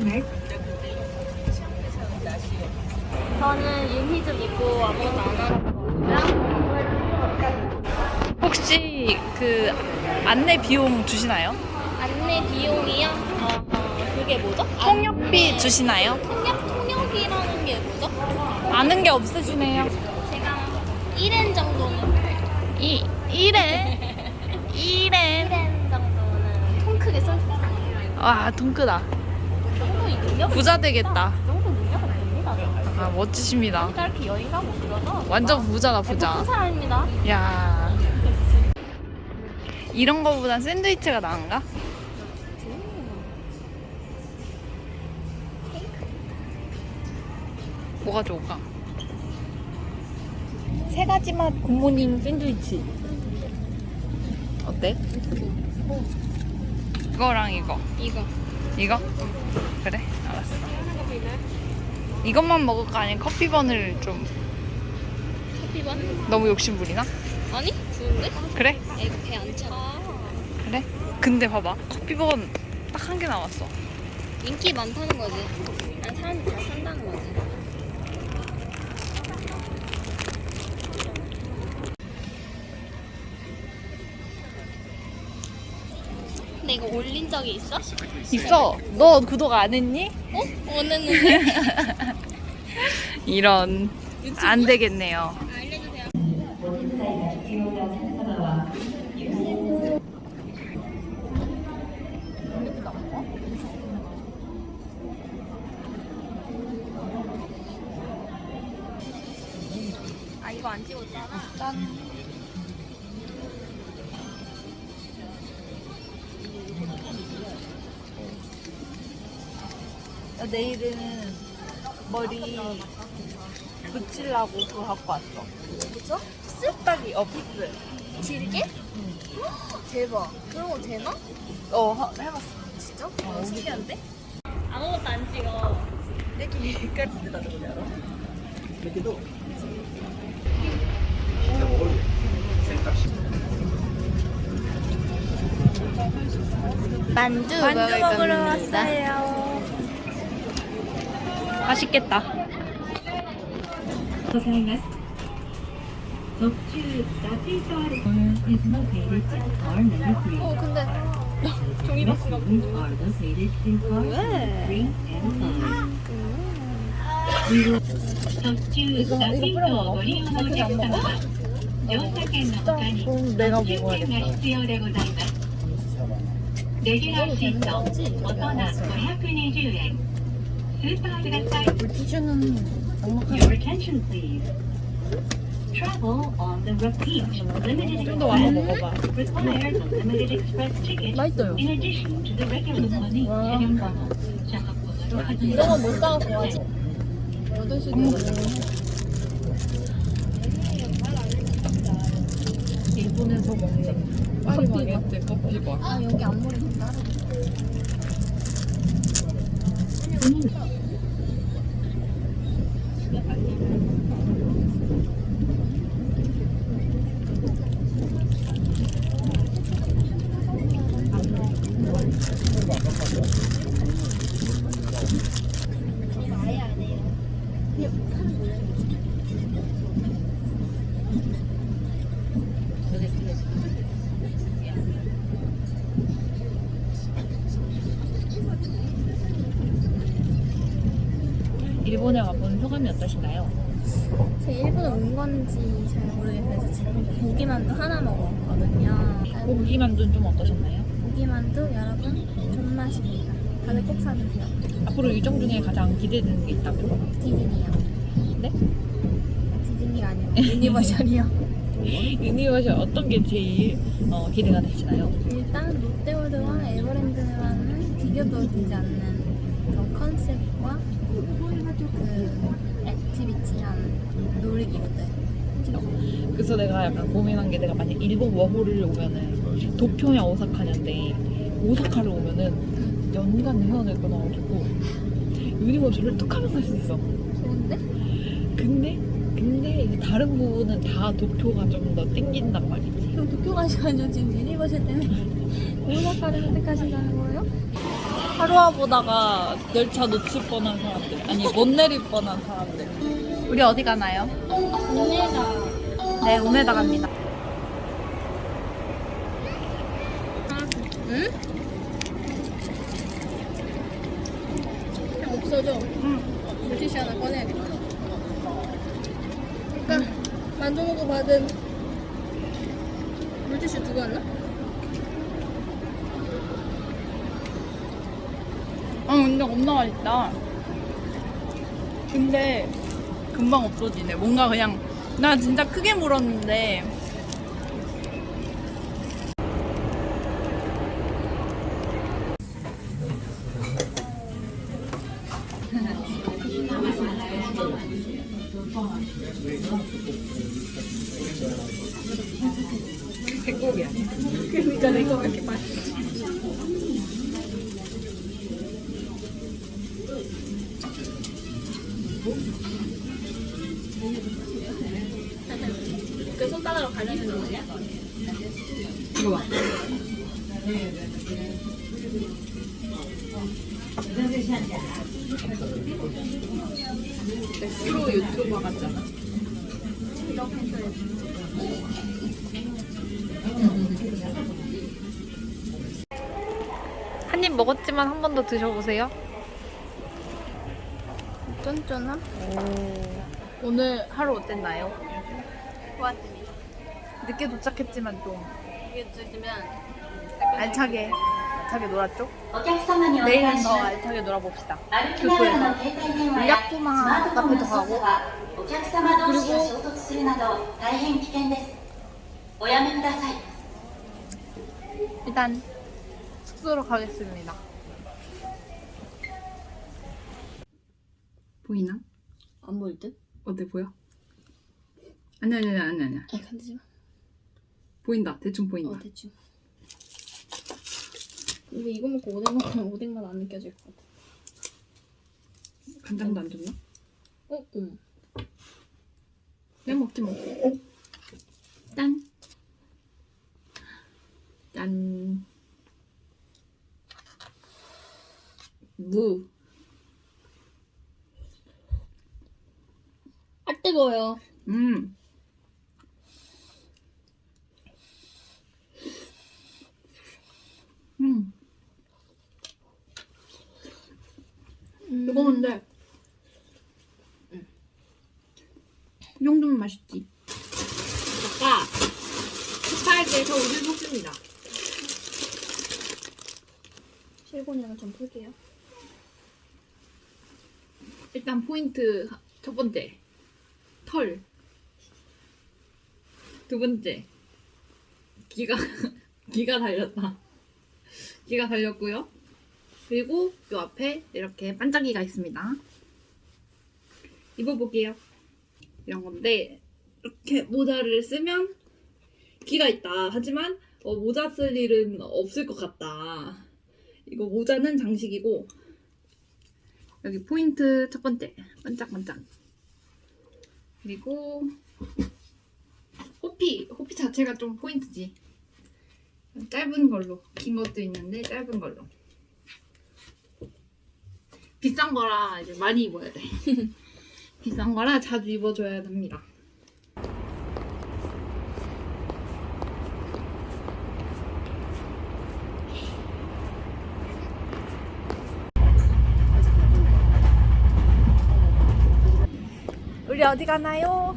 very 저는 유니 좀 입고 아무것도 안 하고 혹시 그 안내 비용 주시나요? 안내 비용이요? 어, 그게 뭐죠? 통역비 안내... 주시나요? 통역, 통역이라는 게 뭐죠? 아는 게 없으시네요. 제가 1엔 정도는. 이, 1엔? 1엔? 1엔 정도는 통 크게 쏠 와, 통 크다. 부자 되겠다. 아 멋지십니다. 이렇게 여행 가고 그러죠? 완전 부자다 큰 부자. 사람입니다. 야 이런 거보단 샌드위치가 나은가? 뭐가 좋을까? 세 가지 맛 굿모닝 샌드위치 어때? 이거랑 이거 이거. 이거? 그래 알았어 이것만 먹을까 아니면 커피번을 좀 커피반? 너무 욕심 부리나? 아니, 좋은데? 그래? 야, 이거 배안 차. 그래? 근데 봐봐 커피번 딱 한개 남았어 인기 많다는 거지. 난 사람들이 다 산다는 거지. 근데 이거 올린 적이 있어? 있어. 너 구독 안 했니? 어? 못 했는데. 이런 안 되겠네요. 아, 안 찍었잖아. 짠. 내일은 머리 붙이려고 그거 갖고 왔어. 뭐죠? 쓱딱이, 어피스 길게? 응. 대박. 그런 거 되나? 어, 하- 해봤어. 진짜? 어, 아, 신기한데? 아무것도 안 찍어. 여기까지 내다 놓으려 이렇게도 진짜 먹어도 돼. 생각시. 만두, 만두 먹으러 왔어요. at car number three. 어, 근데 종이박스가 Rooms are located in cars number three and five. We will 特注ラテとをご利用のお客様は乗車券の他に 그럼 내가 特注券が 먹어야겠다 必要でございますレギュラーシート大人520円 우리 티슈는 넉넉하네. Travel on the repeat. Limited express requires a limited express ticket 맛있어요. in addition to the regular one each 와. and bottle. 작업보도록 이런 하겠습니다. 건못 사갖고 와지. 8시도 일본에서 먹는 커피 마트 커피 맛. 아 여기 앞머리 따로. Thank you. 일본에 와본 소감이 어떠신가요? 제 일본에 온 건지 잘 모르겠어요. 지금 고기만두 하나 먹었거든요. 고기만두는 좀 어떠셨나요? 고기만두 여러분 존맛입니다. 다들 꼭 사주세요. 앞으로 일정 중에 가장 기대되는 게 있다면? 디즈니요. 네? 디즈니가 아니고 유니버셜이요. 유니버셜 어떤 게 제일 어, 기대가 되시나요? 일단 롯데월드와 에버랜드와는 비교도 되지 않는 그런 컨셉과 그 액티비티한 놀이기구들. 그래서 내가 약간 고민한 게 내가 만약 일본 워홀을 오면은 도쿄냐 오사카냐인데 오사카를 오면은 연간 회원을 끊어가지고 유니버셜을 뚝 하면 갈수 있어 좋은데? 근데 근데 이제 다른 부분은 다 도쿄가 좀 더 땡긴단 말이지 그럼 도쿄 가셔가지고 지금 유니버셜 때문에 오사카를 선택하신다는 거예요? 하루아 보다가 열차 놓칠 뻔한 사람들 아니 못 내릴 뻔한 사람들 우리 어디 가나요? 언니가 네 우메다 갑니다 응? 그냥 없어져. 응. 물티슈 하나 꺼내야겠다. 그러니까 만져보고 받은 물티슈 두고 왔나? 아 근데 겁나 맛있다. 근데 금방 없어지네. 뭔가 그냥 나 진짜 크게 물었는데. 백곡이야. 그러니까 내거 왜 이렇게 맛있어 이거 봐. 프로 유튜버 같잖아. 한 입 먹었지만 한 번 더 드셔보세요. 쫀쫀함? 오늘 하루 어땠나요? 좋았습니다. 늦게 도착했지만 좀 이게 들면 알차게 알차게 놀았죠? お客様にお願 내일은 いし 더 ます 알차게 놀아봅시다. 歩きながらの携帯電話や 약구만 スマートフォンの操 카페도 作 가고 はお客様同士が衝突するなど大変危険ですおやめください 일단 숙소로 가겠습니다. 보이나? 안 보일 듯? 어때 보여? 아니 아니 아니 아니 아니 간지지 마. 보인다 대충 보인다. 어 대충. 근데 이거 먹고 오뎅 먹으면 오뎅 맛안 느껴질 것 같아. 간장도 안 줬나? 어? 응. 그냥 먹지 뭐. 짠. 짠. 무. 아 뜨거워요. 음. 음. 음. 뜨거운데. 이 정도면 맛있지. 아까 스파이드에서 우유 줬습니다. 실곤이랑 좀 풀게요. 일단 포인트 첫 번째 털. 두 번째 기가 기가 달렸다. 기가 달렸고요. 그리고 요 앞에 이렇게 반짝이가 있습니다. 입어볼게요. 이런 건데 이렇게 모자를 쓰면 기가 있다. 하지만 어, 모자 쓸 일은 없을 것 같다. 이거 모자는 장식이고 여기 포인트 첫 번째 반짝반짝 그리고 호피 호피 자체가 좀 포인트지 짧은 걸로. 긴 것도 있는데 짧은 걸로. 비싼 거라 이제 많이 입어야 돼. 비싼 거라 자주 입어줘야 됩니다. 우리 어디 가나요?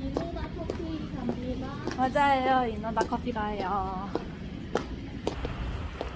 이노다 커피 갑니다. 맞아요. 이노다 커피 가요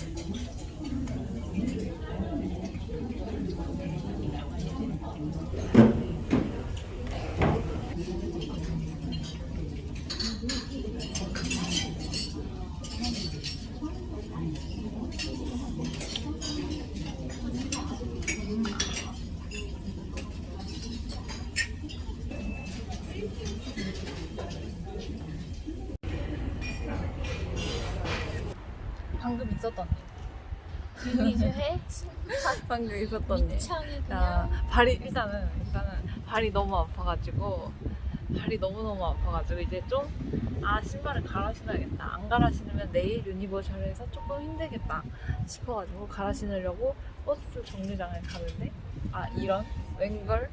Thank you. 있었던 유니즈해 방금 있었던 일. 창이 야, 그냥 발이 일단은 일단은 발이 너무 아파가지고 발이 너무 너무 아파가지고 이제 좀 아 신발을 갈아 신어야겠다. 안 갈아 신으면 내일 유니버셜에서 조금 힘들겠다 싶어가지고 갈아 신으려고 버스 정류장에 가는데 아 이런 웬걸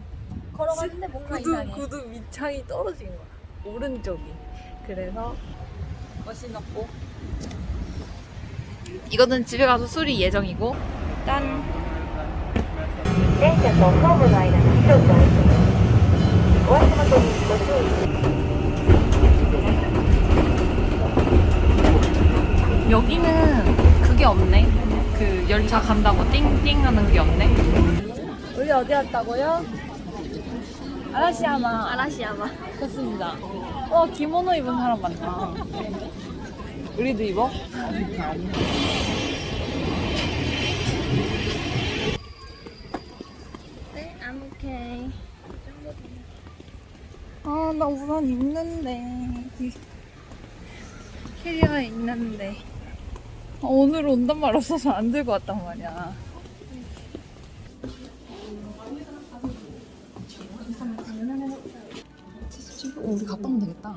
걸어가는데 뭔가 구두 이상해 구두 밑창이 떨어진 거야 오른쪽이. 그래서 거 신었고 이거는 집에 가서 수리 예정이고 짠. 電車とホームの間に一つ置いてお足元にご注意 여기는 그게 없네. 그 열차 간다고 띵띵 하는 게 없네. 우리 어디 왔다고요? 아라시야마. 아라시야마 좋습니다. 와, 기모노 입은 사람 많다. 우리도 입어? 네 I'm okay 아, 나 우산 입는데. 캐리어가 있는데. 아, 오늘 온단 말 없어서 안 들고 왔단 말이야. 오, 우리 갔다 오면 되겠다.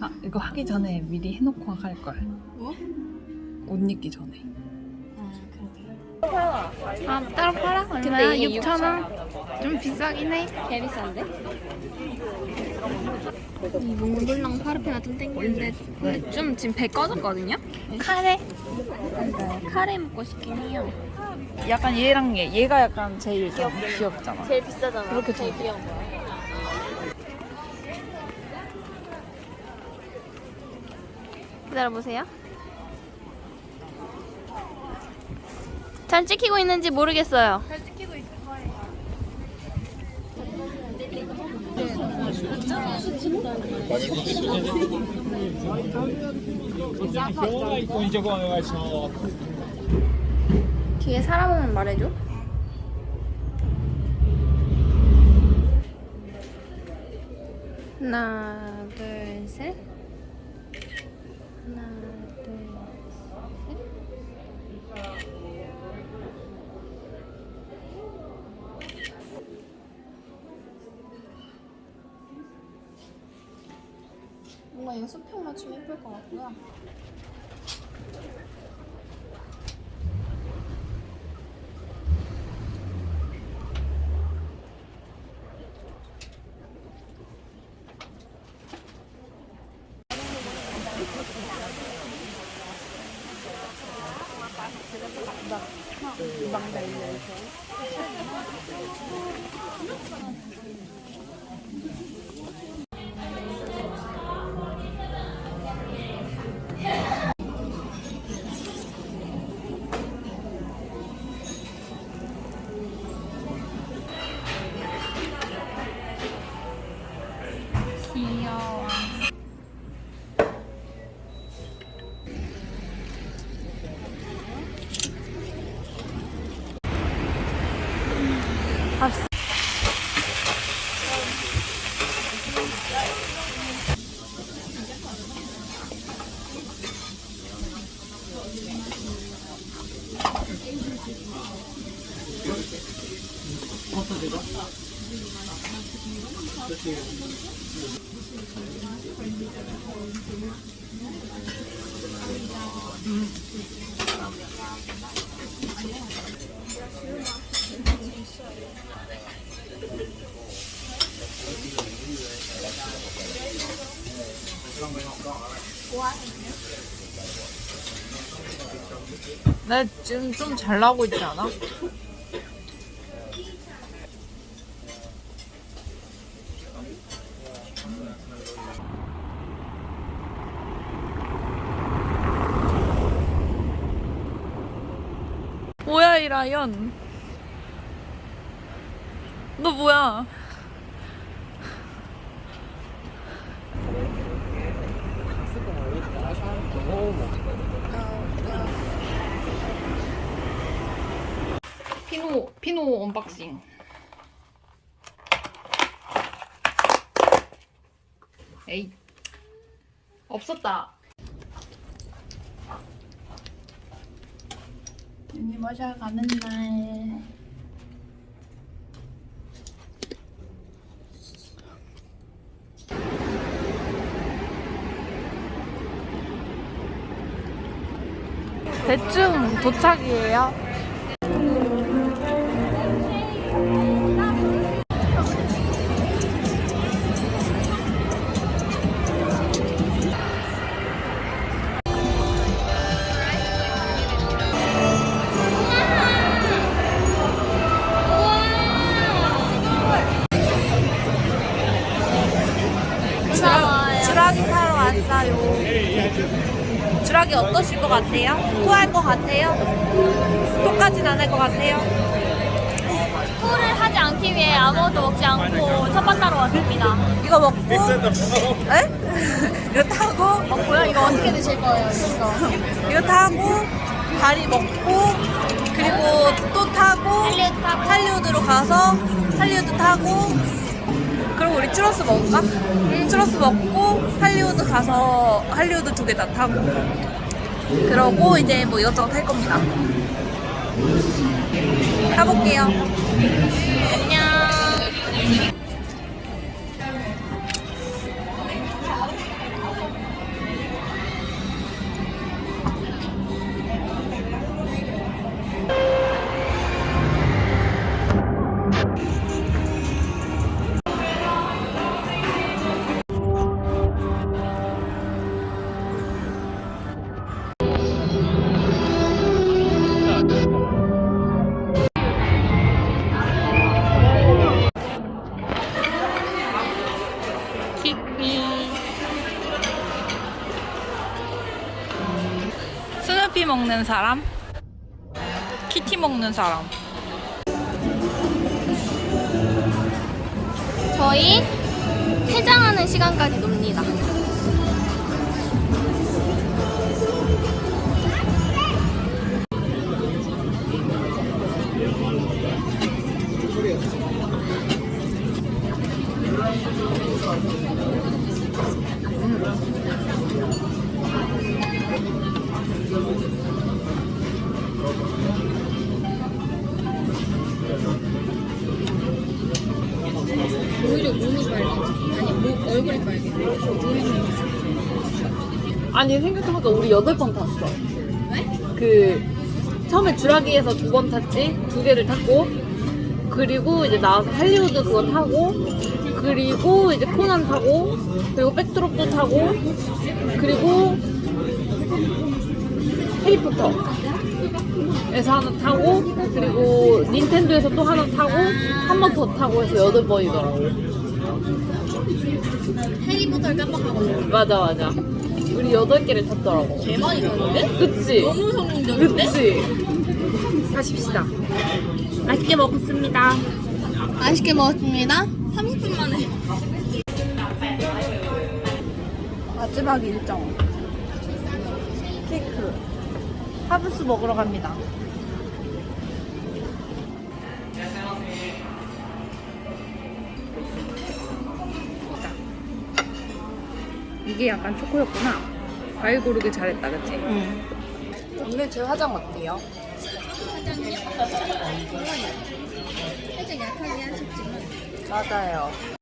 아, 이거 하기 전에 미리 해놓고 갈 걸. 뭐? 옷 입기 전에. 아 따로 팔아? 얼마야? 6,000원? 좀 비싸긴 해 개 비싼데? 이 몽블랑 파르페가 좀 땡기는데 근데 좀 지금 배 꺼졌거든요? 카레? 네, 카레 먹고 싶긴 해요 약간 얘랑 얘, 얘가 약간 제일 좀 귀엽잖아. 제일 비싸잖아 그렇게 제일 좀- 귀여운 거야 기다려보세요. 잘 찍히고 있는지 모르겠어요. 뒤에 사람 오면 말해줘. 하나 둘 셋 하나 둘 셋. 뭔가 이거 수평 맞추면 예쁠 것 같고요 귀여워 나 지금 좀 잘 나오고 있지 않아? 라이언 너 뭐야? 피노 피노 언박싱. 에이. 없었다 유니버셜 가는 날. 대충 도착이에요. 같아요? 토할 것 같아요? 토까진 안 할 것 같아요? 토를 하지 않기 위해 아무것도 먹지 않고 첫번 따러 왔습니다. 이거 먹고, 에? 이거 타고, 먹고요. 이거 어떻게 드실 거예요? 이거. 이거 타고, 다리 먹고, 그리고 또 타고, 할리우드 타고. 할리우드로 가서, 할리우드 타고, 그리고 우리 추러스 먹을까? 추러스 먹고, 할리우드 가서, 할리우드 두 개 다 타고. 그러고 이제 뭐 이것저것 할 겁니다. 가볼게요. 안녕. 먹는 사람, 키티 먹는 사람. 저희 해장하는 시간까지 놉 아니 생각해보니까 우리 여덟 번 탔어. 그 처음에 주라기에서 두 번 탔지 두 개를 탔고 그리고 이제 나와서 할리우드 그거 타고 그리고 이제 코난 타고 그리고 백드롭도 타고 그리고 해리포터 에서 하나 타고 그리고 닌텐도에서 또 하나 타고 한 번 더 타고 해서 여덟 번이더라고. 해리포터를 깜빡하고 맞아 맞아. 우리 여덟 개를 탔더라고. 개 많이 탔는데? 그치? 너무 성공적인데? 그치? 가십시다. 맛있게 먹었습니다. 맛있게 먹었습니다. 30분 만에. 마지막 일정. 케이크. 하브스 먹으러 갑니다. 이게 약간 초코였구나. 과일 고르기 잘했다, 그치? 응. 오늘 제 화장 어때요? 살짝 약하게 하셨지만. 맞아요.